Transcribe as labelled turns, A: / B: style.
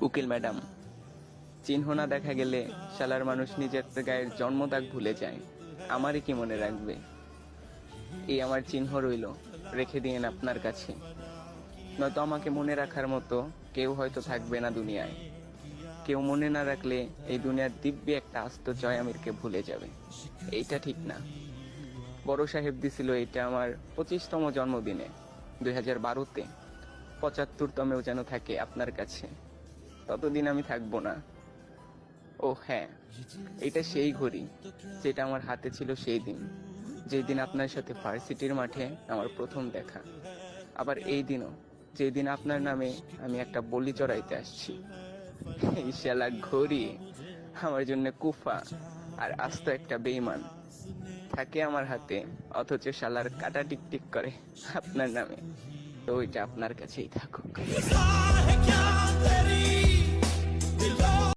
A: উকিল ম্যাডাম, চিহ্ন না দেখা গেলে শালার মানুষ নিজের গায়ের জন্মদাগ ভুলে যায়। আমারই কি মনে রাখবে? এই আমার চিহ্ন রইল, রেখে দিয়েন আপনার কাছে। নয়তো আমাকে মনে রাখার মতো কেউ হয়তো থাকবে না দুনিয়ায়। কেউ মনে না রাখলে এই দুনিয়ার দিব্যি একটা আস্ত জয় আমিরকে ভুলে যাবে। এইটা ঠিক না। বড় সাহেব দিছিল এটা আমার পঁচিশতম জন্মদিনে, দুই হাজার বারোতে। পঁচাত্তরতমেও যেন থাকে আপনার কাছে। ততদিন আমি থাকব না। ও হ্যাঁ এটা সেই ঘড়ি যেটা আমার হাতে ছিল সেই দিন যেদিন আপনার সাথে ভার্সিটির মাঠে আমার প্রথম দেখা। আবার এই দিনও, যেদিন আপনার নামে আমি একটা বলি চড়াইতে আসছি। এই শালা ঘড়ি, আমার জন্য কুফা আর আস্ত একটা বেইমান থাকে আমার হাতে, অথচ শালার কাটা টিকটিক করে আপনার নামে। তো ওইটা আপনার কাছেই থাকুক।